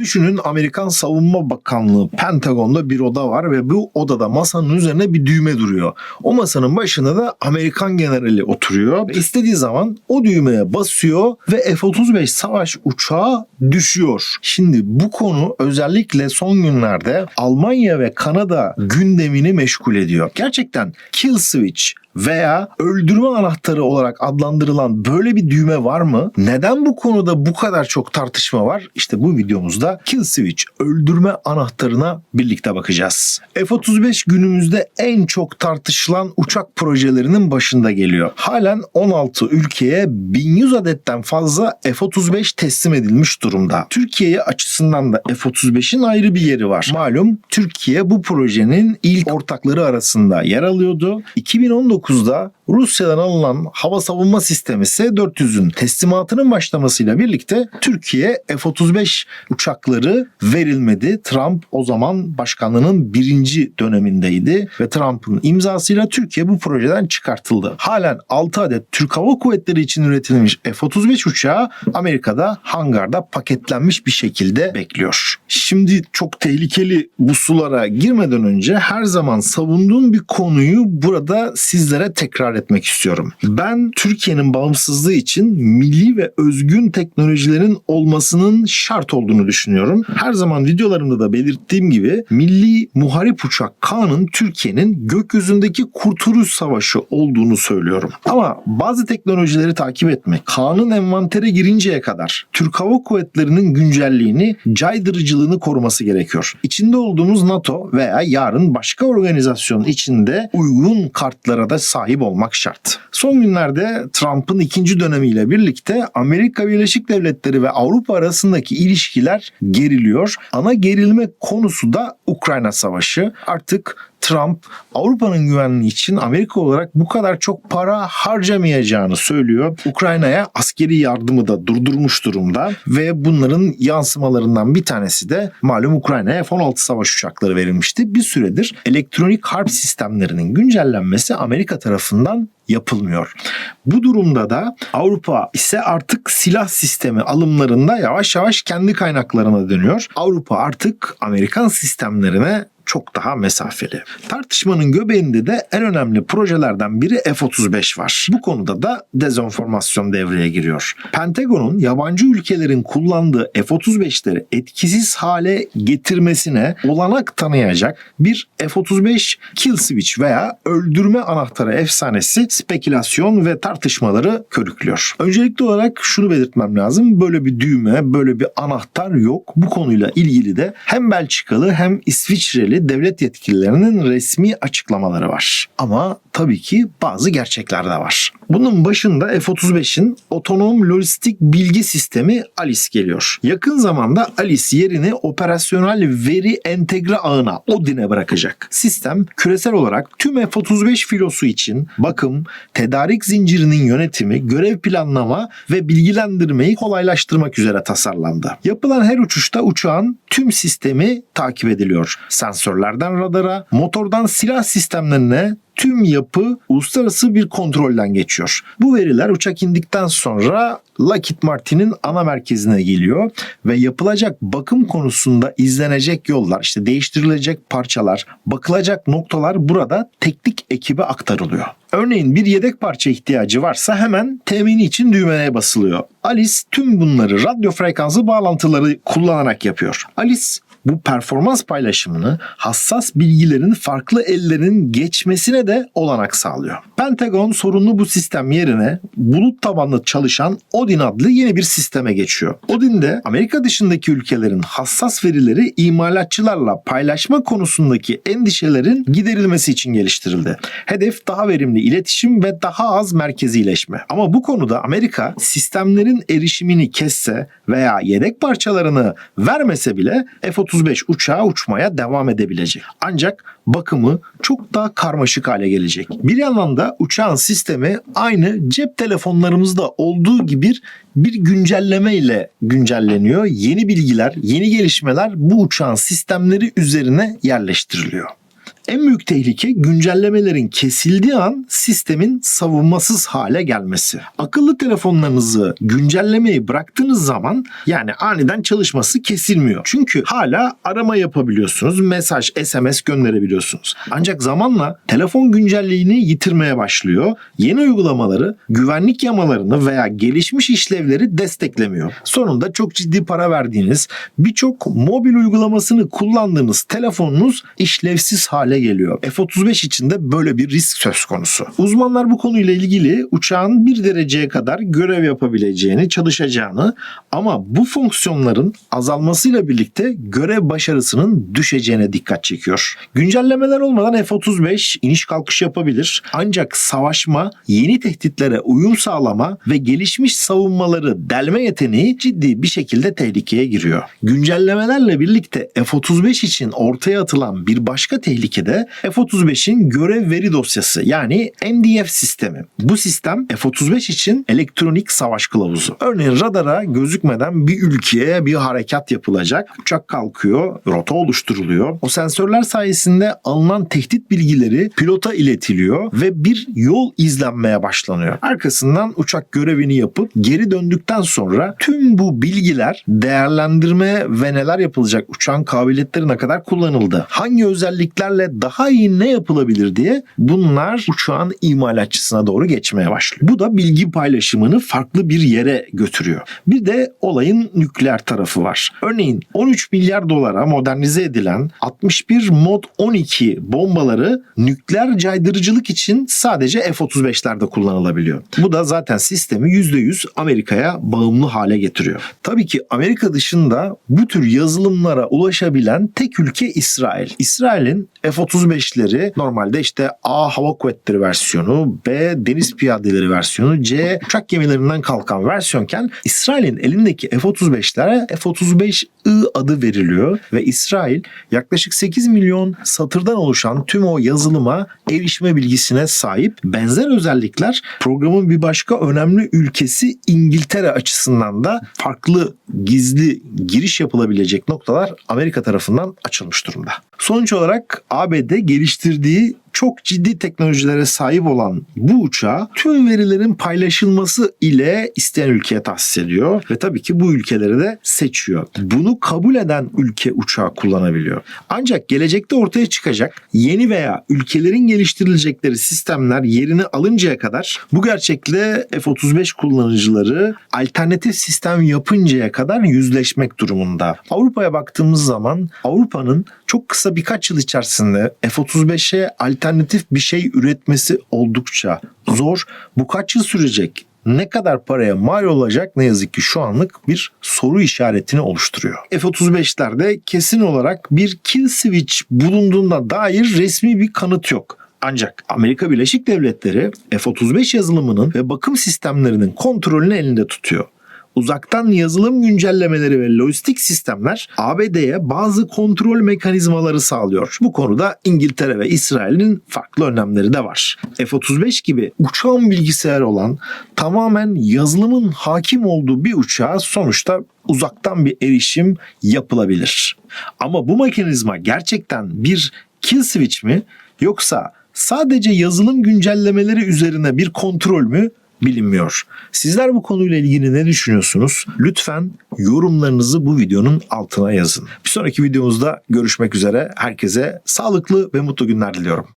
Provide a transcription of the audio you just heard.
Düşünün Amerikan Savunma Bakanlığı Pentagon'da bir oda var ve bu odada masanın üzerine bir düğme duruyor. O masanın başında da Amerikan generali oturuyor. Ve istediği zaman o düğmeye basıyor ve F-35 savaş uçağı düşüyor. Şimdi bu konu özellikle son günlerde Almanya ve Kanada gündemini meşgul ediyor. Gerçekten kill switch veya öldürme anahtarı olarak adlandırılan böyle bir düğme var mı? Neden bu konuda bu kadar çok tartışma var? İşte bu videomuzda kill switch öldürme anahtarına birlikte bakacağız. F-35 günümüzde en çok tartışılan uçak projelerinin başında geliyor. Halen 16 ülkeye 1100 adetten fazla F-35 teslim edilmiş durumda. Türkiye açısından da F-35'in ayrı bir yeri var. Malum Türkiye bu projenin ilk ortakları arasında yer alıyordu. 2019'da Rusya'dan alınan hava savunma sistemi S-400'ün teslimatının başlamasıyla birlikte Türkiye F-35 uçakları verilmedi. Trump o zaman başkanlığının birinci dönemindeydi ve Trump'ın imzasıyla Türkiye bu projeden çıkartıldı. Halen 6 adet Türk Hava Kuvvetleri için üretilmiş F-35 uçağı Amerika'da hangarda paketlenmiş bir şekilde bekliyor. Şimdi çok tehlikeli bu sulara girmeden önce her zaman savunduğum bir konuyu burada sizlere tekrar etmek istiyorum. Ben Türkiye'nin bağımsızlığı için milli ve özgün teknolojilerin olmasının şart olduğunu düşünüyorum. Her zaman videolarımda da belirttiğim gibi milli muharip uçak Kaan'ın Türkiye'nin gökyüzündeki kurtuluş savaşı olduğunu söylüyorum. Ama bazı teknolojileri takip etmek, Kaan'ın envantere girinceye kadar Türk Hava Kuvvetleri'nin güncelliğini, caydırıcılığını koruması gerekiyor. İçinde olduğumuz NATO veya yarın başka organizasyonun içinde uygun kartlara da sahip olmak şart. Son günlerde Trump'ın ikinci dönemiyle birlikte Amerika Birleşik Devletleri ve Avrupa arasındaki ilişkiler geriliyor. Ana gerilme konusu da Ukrayna Savaşı. Artık Trump Avrupa'nın güvenliği için Amerika olarak bu kadar çok para harcamayacağını söylüyor. Ukrayna'ya askeri yardımı da durdurmuş durumda ve bunların yansımalarından bir tanesi de malum Ukrayna'ya F-16 savaş uçakları verilmişti. Bir süredir elektronik harp sistemlerinin güncellenmesi Amerika tarafından yapılmıyor. Bu durumda da Avrupa ise artık silah sistemi alımlarında yavaş yavaş kendi kaynaklarına dönüyor. Avrupa artık Amerikan sistemlerine çok daha mesafeli. Tartışmanın göbeğinde de en önemli projelerden biri F-35 var. Bu konuda da dezenformasyon devreye giriyor. Pentagon'un yabancı ülkelerin kullandığı F-35'leri etkisiz hale getirmesine olanak tanıyacak bir F-35 kill switch veya öldürme anahtarı efsanesi spekülasyon ve tartışmaları körüklüyor. Öncelikli olarak şunu belirtmem lazım. Böyle bir düğme, böyle bir anahtar yok. Bu konuyla ilgili de hem Belçikalı hem İsviçreli devlet yetkililerinin resmi açıklamaları var. Ama tabii ki bazı gerçekler de var. Bunun başında F-35'in otonom lojistik bilgi sistemi ALICE geliyor. Yakın zamanda ALICE yerini operasyonel veri entegre ağına ODIN'e bırakacak. Sistem küresel olarak tüm F-35 filosu için bakım, tedarik zincirinin yönetimi, görev planlama ve bilgilendirmeyi kolaylaştırmak üzere tasarlandı. Yapılan her uçuşta uçağın tüm sistemi takip ediliyor. Sensörlerden radara, motordan silah sistemlerine tüm yapı uluslararası bir kontrolden geçiyor. Bu veriler uçak indikten sonra Lockheed Martin'in ana merkezine geliyor ve yapılacak bakım konusunda izlenecek yollar, işte değiştirilecek parçalar, bakılacak noktalar burada teknik ekibe aktarılıyor. Örneğin bir yedek parça ihtiyacı varsa hemen temini için düğmeye basılıyor. Alice tüm bunları radyo frekansı bağlantıları kullanarak yapıyor. Alice bu performans paylaşımını hassas bilgilerin farklı ellerin geçmesine de olanak sağlıyor. Pentagon sorunlu bu sistem yerine bulut tabanlı çalışan Odin adlı yeni bir sisteme geçiyor. Odin'de Amerika dışındaki ülkelerin hassas verileri imalatçılarla paylaşma konusundaki endişelerin giderilmesi için geliştirildi. Hedef daha verimli iletişim ve daha az merkezileşme. Ama bu konuda Amerika sistemlerin erişimini kesse veya yedek parçalarını vermese bile F-35 uçağı uçmaya devam edebilecek. Ancak bakımı çok daha karmaşık hale gelecek. Bir yandan da uçağın sistemi aynı cep telefonlarımızda olduğu gibi bir güncelleme ile güncelleniyor. Yeni bilgiler, yeni gelişmeler bu uçağın sistemleri üzerine yerleştiriliyor. En büyük tehlike güncellemelerin kesildiği an sistemin savunmasız hale gelmesi. Akıllı telefonlarınızı güncellemeyi bıraktığınız zaman yani aniden çalışması kesilmiyor. Çünkü hala arama yapabiliyorsunuz, mesaj, SMS gönderebiliyorsunuz. Ancak zamanla telefon güncelliğini yitirmeye başlıyor. Yeni uygulamaları, güvenlik yamalarını veya gelişmiş işlevleri desteklemiyor. Sonunda çok ciddi para verdiğiniz, birçok mobil uygulamasını kullandığınız telefonunuz işlevsiz hale geliyor. F-35 için de böyle bir risk söz konusu. Uzmanlar bu konuyla ilgili uçağın bir dereceye kadar görev yapabileceğini, çalışacağını ama bu fonksiyonların azalmasıyla birlikte görev başarısının düşeceğine dikkat çekiyor. Güncellemeler olmadan F-35 iniş kalkış yapabilir. Ancak savaşma, yeni tehditlere uyum sağlama ve gelişmiş savunmaları delme yeteneği ciddi bir şekilde tehlikeye giriyor. Güncellemelerle birlikte F-35 için ortaya atılan bir başka tehlike de F-35'in görev veri dosyası yani MDF sistemi. Bu sistem F-35 için elektronik savaş kılavuzu. Örneğin radara gözükmeden bir ülkeye bir harekat yapılacak. Uçak kalkıyor, rota oluşturuluyor. O sensörler sayesinde alınan tehdit bilgileri pilota iletiliyor ve bir yol izlenmeye başlanıyor. Arkasından uçak görevini yapıp geri döndükten sonra tüm bu bilgiler değerlendirme ve neler yapılacak uçağın kabiliyetlerine kadar kullanıldı. Hangi özelliklerle daha iyi ne yapılabilir diye bunlar uçağın imalatçısına doğru geçmeye başlıyor. Bu da bilgi paylaşımını farklı bir yere götürüyor. Bir de olayın nükleer tarafı var. Örneğin 13 milyar dolara modernize edilen 61 Mod 12 bombaları nükleer caydırıcılık için sadece F-35'lerde kullanılabiliyor. Bu da zaten sistemi %100 Amerika'ya bağımlı hale getiriyor. Tabii ki Amerika dışında bu tür yazılımlara ulaşabilen tek ülke İsrail. İsrail'in F-35'leri normalde işte A hava kuvvetleri versiyonu, B deniz piyadeleri versiyonu, C uçak gemilerinden kalkan versiyonken İsrail'in elindeki F-35'lere F-35I adı veriliyor ve İsrail yaklaşık 8 milyon satırdan oluşan tüm o yazılıma erişme bilgisine sahip. Benzer özellikler programın bir başka önemli ülkesi İngiltere açısından da farklı gizli giriş yapılabilecek noktalar Amerika tarafından açılmış durumda. Sonuç olarak ABD geliştirdiği çok ciddi teknolojilere sahip olan bu uçağı tüm verilerin paylaşılması ile isteyen ülkeye tahsis ediyor ve tabii ki bu ülkeleri de seçiyor. Bunu kabul eden ülke uçağı kullanabiliyor. Ancak gelecekte ortaya çıkacak yeni veya ülkelerin geliştirilecekleri sistemler yerini alıncaya kadar bu gerçekle F-35 kullanıcıları alternatif sistem yapıncaya kadar yüzleşmek durumunda. Avrupa'ya baktığımız zaman Avrupa'nın çok kısa birkaç yıl içerisinde F-35'e alternatif bir şey üretmesi oldukça zor. Bu kaç yıl sürecek? Ne kadar paraya mal olacak ne yazık ki şu anlık bir soru işaretini oluşturuyor. F-35'lerde kesin olarak bir kill switch bulunduğuna dair resmi bir kanıt yok. Ancak Amerika Birleşik Devletleri F-35 yazılımının ve bakım sistemlerinin kontrolünü elinde tutuyor uzaktan yazılım güncellemeleri ve lojistik sistemler ABD'ye bazı kontrol mekanizmaları sağlıyor. Bu konuda İngiltere ve İsrail'in farklı önlemleri de var. F-35 gibi uçağın bilgisayarı olan tamamen yazılımın hakim olduğu bir uçağa sonuçta uzaktan bir erişim yapılabilir. Ama bu mekanizma gerçekten bir kill switch mi yoksa sadece yazılım güncellemeleri üzerine bir kontrol mü bilinmiyor. Sizler bu konuyla ilgili ne düşünüyorsunuz? Lütfen yorumlarınızı bu videonun altına yazın. Bir sonraki videomuzda görüşmek üzere. Herkese sağlıklı ve mutlu günler diliyorum.